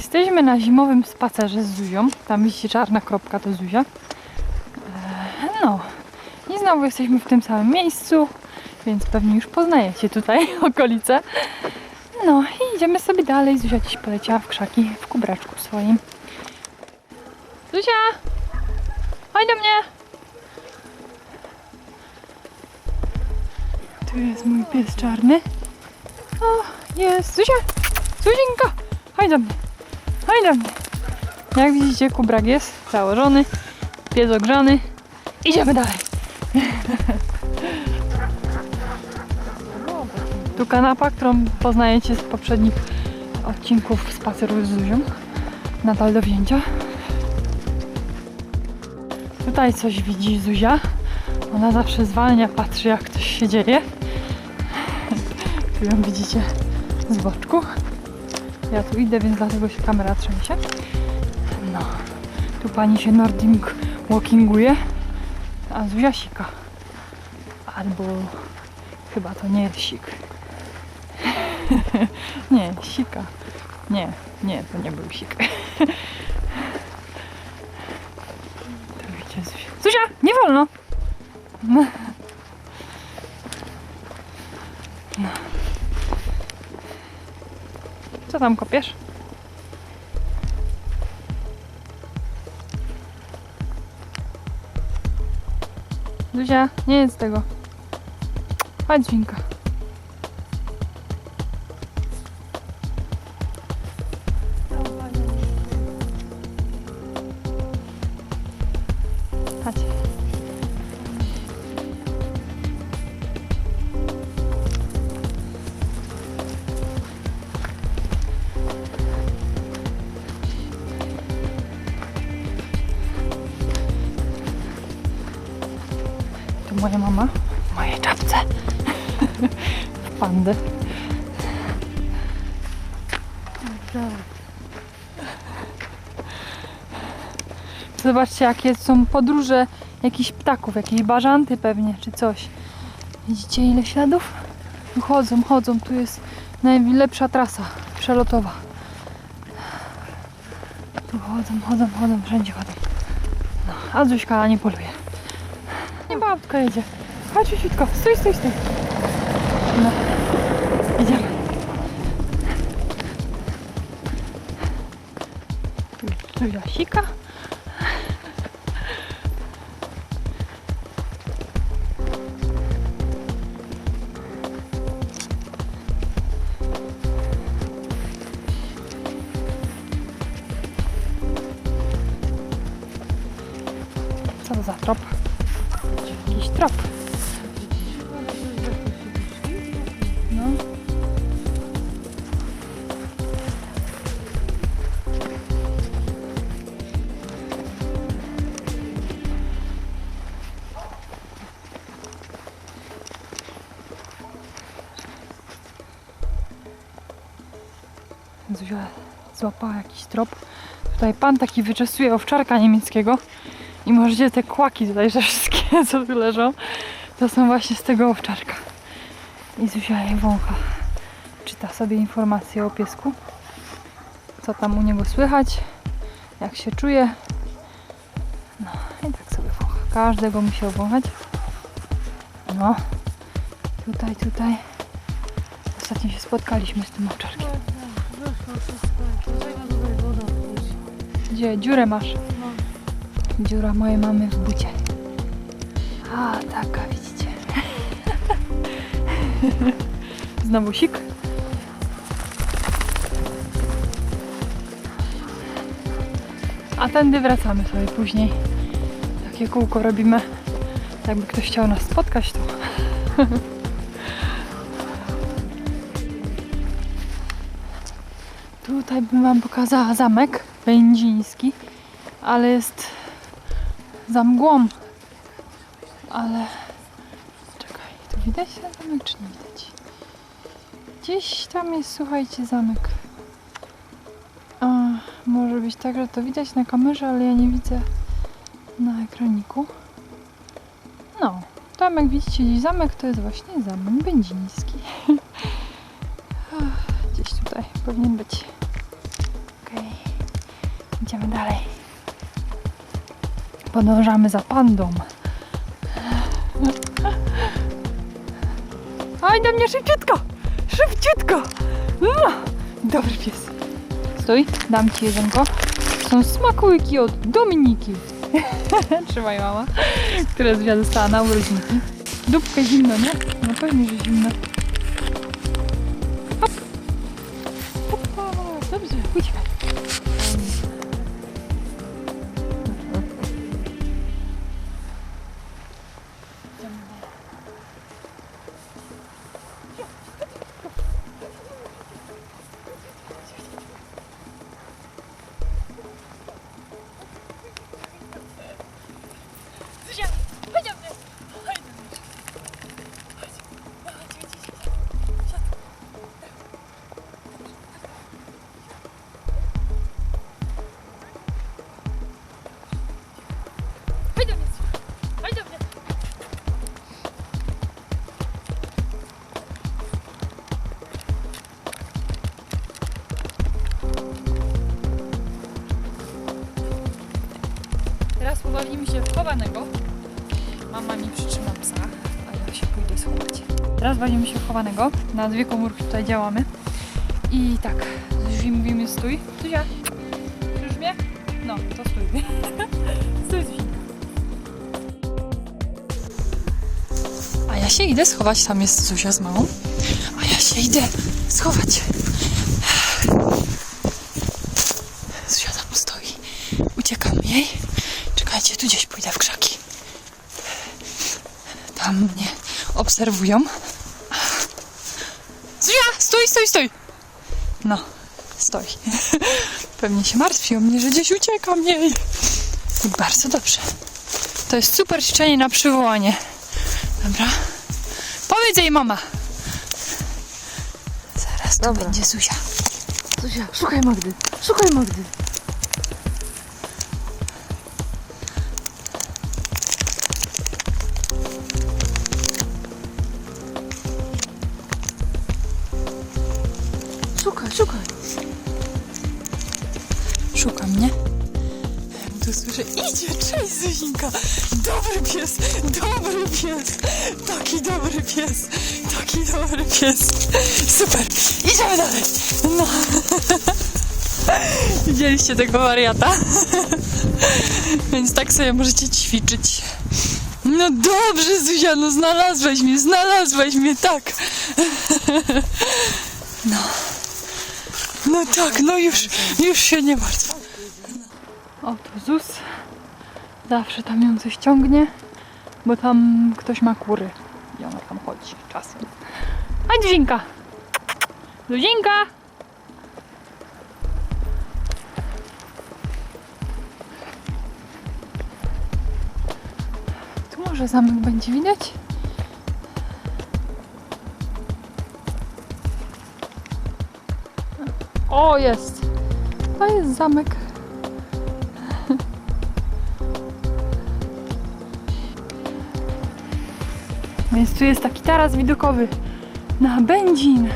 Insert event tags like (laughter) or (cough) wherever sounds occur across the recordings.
Jesteśmy na zimowym spacerze z Zuzią. Tam widzicie czarna kropka to Zuzia. Eee, No. I znowu jesteśmy w tym samym miejscu, więc pewnie już poznajecie tutaj (laughs) okolice. No i idziemy sobie dalej. Zuzia dziś poleciała w krzaki w kubraczku swoim. Zuzia! Chodź do mnie! Tu jest mój pies czarny. O, jest. Zuzia! Zuzinka! Chodź do mnie. Mnie. Jak widzicie, kubrak jest założony. Pies ogrzany. Idziemy dalej. (laughs) Tu kanapa, którą poznajecie z poprzednich odcinków spaceru z Zuzią. Nadal do wzięcia. Tutaj coś widzi Zuzia. Ona zawsze zwalnia, patrzy jak coś się dzieje. (laughs) Tu ją widzicie z boczku. Ja tu idę, więc dlatego się kamera trzęsie. No. Tu pani się Nordic walkinguje, a Zuzia sika. Albo chyba to nie jest sik. (laughs) nie, sika. Nie, nie, to nie był sik. (laughs) to Zuzia. Zuzia, nie wolno! No. No. Co tam kopiesz? Zuzia, nie jedz tego. Chodź, Zwinka. Chodź. Zobaczcie, jakie są podróże jakichś ptaków, jakieś bażanty pewnie, czy coś. Widzicie, ile śladów? Chodzą, chodzą. Tu jest najlepsza trasa przelotowa. Tu chodzą, chodzą, chodzą, wszędzie chodzą. No, a Zuśka nie poluje. Nie babka jedzie. Chodź, ciutko. Stój, stój, stój. No. Idziemy. Tu Jasika. Zuzia złapała jakiś trop. Tutaj pan taki wyczesuje owczarka niemieckiego. I możecie te kłaki tutaj, że wszystkie (laughs) co tu leżą, to są właśnie z tego owczarka. I Zuzia je wącha. Czyta sobie informacje o piesku. Co tam u niego słychać, jak się czuje. No i tak sobie wącha. Każdego musi obwąchać. No. Tutaj, tutaj. Ostatnio się spotkaliśmy z tym owczarkiem. Gdzie? Dziurę masz. Dziura mojej mamy w bucie. A, taka, widzicie. (laughs) Znowu sik. A tędy wracamy sobie później. Takie kółko robimy. Jakby ktoś chciał nas spotkać, to (laughs) Tutaj bym Wam pokazała zamek wędziński, ale jest za mgłą. Ale czekaj, tu widać ten zamek czy nie widać? Gdzieś tam jest, słuchajcie, zamek. A, może być tak, że to widać na kamerze, ale ja nie widzę na ekraniku. No, tam jak widzicie gdzieś zamek, to jest właśnie zamek wędziński. (laughs) Ach, Gdzieś tutaj powinien być. Idziemy dalej. Podążamy za pandą. Oj, do mnie szybciutko! Szybciutko! No, dobry pies. Stój, dam ci jedzonko. Są smakołyki od Dominiki. (laughs) Trzymaj mama, które ja dostała na urodzinki. Dupkę zimno, nie? No pewnie, że zimno. Hop. Hopa, dobrze, uciekaj. Bawimy się chowanego. Na dwie komórki tutaj działamy. I tak, Zuzi mówimy stój. Zuzia, słyszysz mnie? No, to stój. (laughs) stój, Zuzinka. A ja się idę schować, tam jest Zuzia z mamą. A ja się idę schować. Zuzia tam stoi. Uciekam jej. Czekajcie, tu gdzieś pójdę w krzaki. Tam mnie obserwują. Stój, stój, stój. No, stoi. (laughs) Pewnie się martwi o mnie, że gdzieś uciekam jej. I bardzo dobrze. To jest super ćwiczenie na przywołanie. Dobra. Powiedz jej mama. Zaraz tu Dobra. będzie Zuzia. Zuzia, szukaj Magdy. Szukaj Magdy. Dobry pies, dobry pies. Taki dobry pies, taki dobry pies. Super, idziemy dalej. No. (laughs) Widzieliście tego wariata? (laughs) Więc tak sobie możecie ćwiczyć. No dobrze, Zuzia, no znalazłeś mnie, znalazłeś mnie, tak. (laughs) No. No tak, no już, już się nie martw. O, to Zus. Zawsze tam ją coś ciągnie, bo tam ktoś ma kury. I ona tam chodzi czasem. A Zuzinka! Zuzinka! Tu może zamek będzie widać? O, jest! To jest zamek. Więc tu jest taki taras widokowy na Będzin.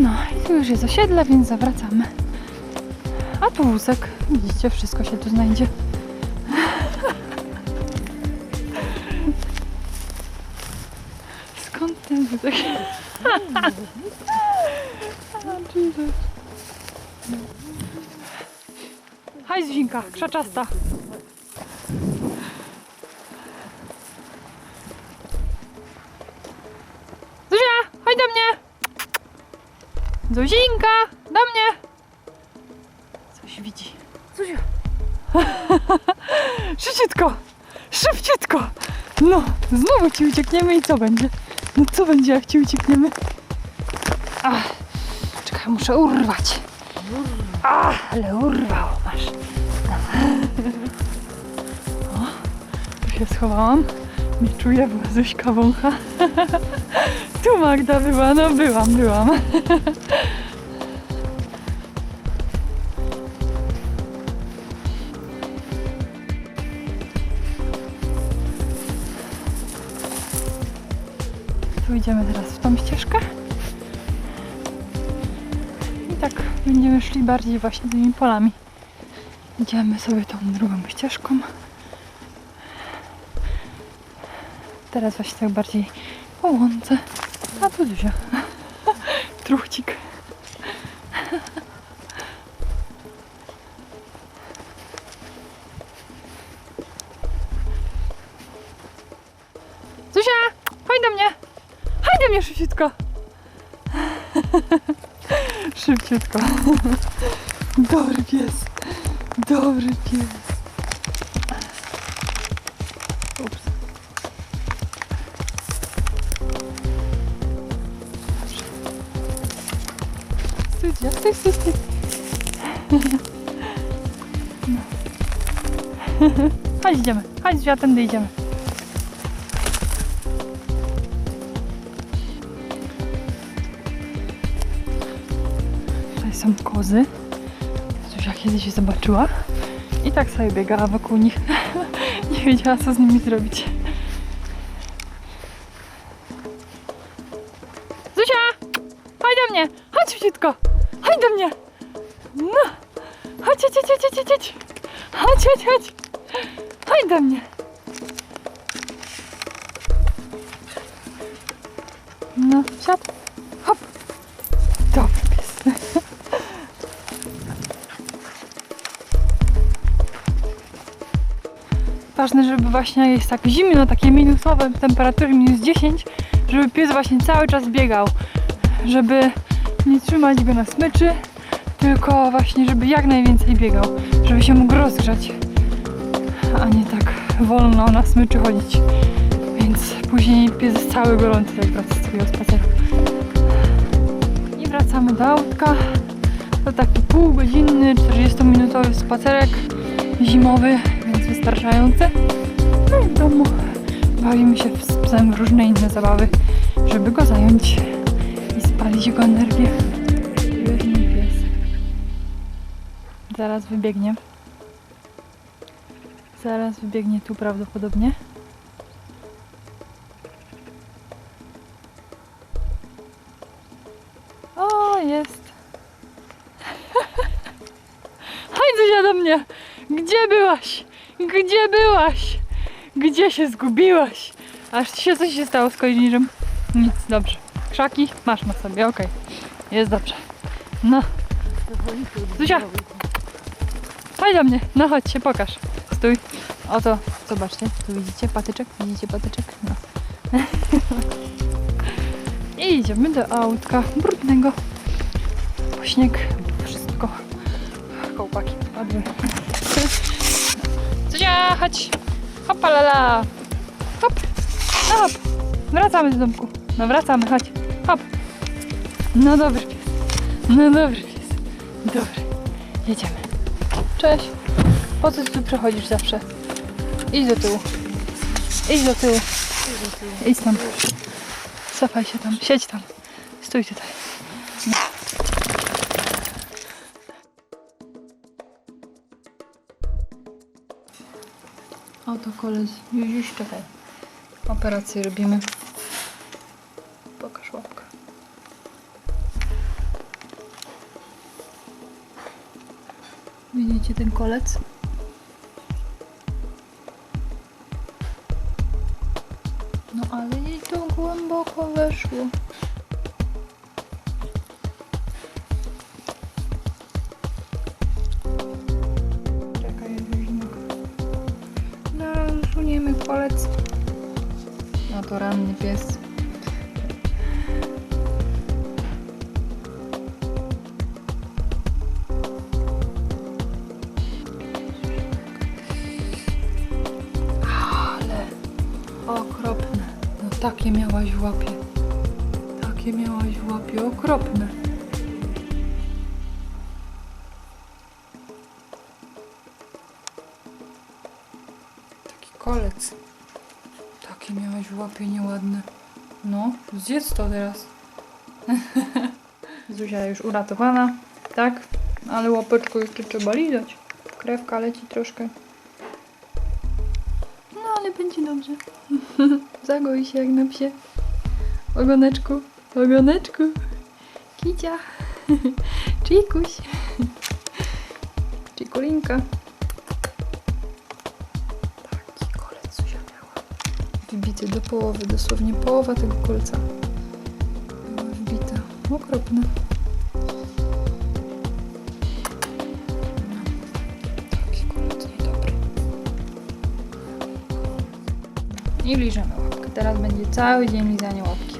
No i tu już jest osiedle, więc zawracamy. A tu wózek. Widzicie, wszystko się tu znajdzie. (laughs) Skąd ten wózek? (laughs) O, Jesus. Haj, Zinka, krzaczasta. Zuzia, chodź do mnie. Zuzinka, do mnie. Coś widzi. Zuzia, (laughs) Szybciutko, szybciutko. No, znowu ci uciekniemy i co będzie? No co będzie, jak ci uciekniemy? Ach, czekaj, muszę urwać. Ach, ale urwał, się schowałam. Nie czuję, bo Zuśka wącha. (laughs) Tu Magda była, no byłam, byłam. (laughs) Tu idziemy teraz w tą ścieżkę. tak będziemy szli bardziej właśnie tymi polami. Idziemy sobie tą drugą ścieżką. Teraz właśnie tak bardziej po łące. A tu Zuzia. (laughs) Truchcik. Zuzia! Chodź do mnie! Chodź do mnie szybciutko! (laughs) Szybciutko. Dobry pies. Dobry pies. Stój, stój, stój, stój. No. Chodź, idziemy. Chodź, ja tędy idziemy. Tutaj są kozy. Zuzia kiedyś je zobaczyła i tak sobie biegała wokół nich. (laughs) Nie wiedziała, co z nimi zrobić. Zuzia! Chodź do mnie! Chodź szybciutko! Chodź do mnie! No! Chodź, chodź, chodź, chodź, chodź, chodź! Chodź, chodź, chodź! Do mnie! No, siad! Hop! Dobry pies. Ważne, żeby właśnie jest tak zimno, takie minusowe temperatury minus 10, żeby pies właśnie cały czas biegał. Żeby nie trzymać go na smyczy, tylko właśnie, żeby jak najwięcej biegał, żeby się mógł rozgrzać, a nie tak wolno na smyczy chodzić. Więc później pies cały gorący, jak wraca z takiego spaceru. I wracamy do autka. To taki półgodzinny, 40-minutowy spacerek zimowy, więc wystarczający. No i w domu bawimy się z psem w różne inne zabawy, żeby go zająć spalić jego energię. Biedny pies. Zaraz wybiegnie. Zaraz wybiegnie tu prawdopodobnie. O, jest. (laughs) Chodź Zuzia do mnie! Gdzie byłaś? Gdzie byłaś? Gdzie się zgubiłaś? Aż się coś się stało z koźniżem? Nic, dobrze. Krzaki masz na sobie, okej. Jest dobrze. No, Zuzia! chodź do mnie. No chodź się, pokaż. Stój. Oto, zobaczcie, tu widzicie patyczek? Widzicie patyczek? No. (laughs) I idziemy do autka brudnego. Śnieg, wszystko. Kołpaki padły. (laughs) Zuzia, chodź. Hopa lala. Hop. No hop. Wracamy do domku. No wracamy, chodź. No dobry pies. No dobry pies. Dobry. Jedziemy. Cześć. Po co ty tu przechodzisz zawsze? Idź do tyłu. Idź do tyłu. Idź tam. Cofaj się tam. Siedź tam. Stój tutaj. Oto koleś. Już, już czekaj. Operację robimy. Ten kolec? No ale jej to głęboko weszło. Okropne. No takie miałaś w łapie. Takie miałaś w łapie. Okropne. Taki kolec. Takie miałaś w łapie nieładne. No, zjedz to teraz. (laughs) Zuzia już uratowana, tak? Ale łapeczką jeszcze trzeba lizać. Krewka leci troszkę. Ale będzie dobrze. (laughs) Zagoi się jak na psie. Ogoneczku, ogoneczku. Kicia. (laughs) Cikuś. Cikulinka. Taki kolec Zuzia miała. Wbity do połowy, dosłownie połowa tego kolca. Była wbita. Okropne. I liżemy łapkę. Teraz będzie cały dzień lizanie łapki.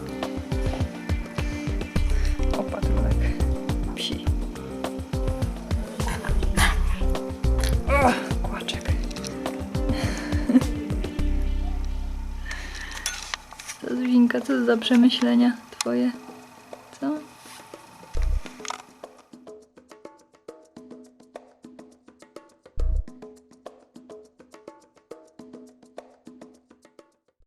Opatrulek psi. O, kłaczek. (laughs) To Zwinka, co za przemyślenia twoje?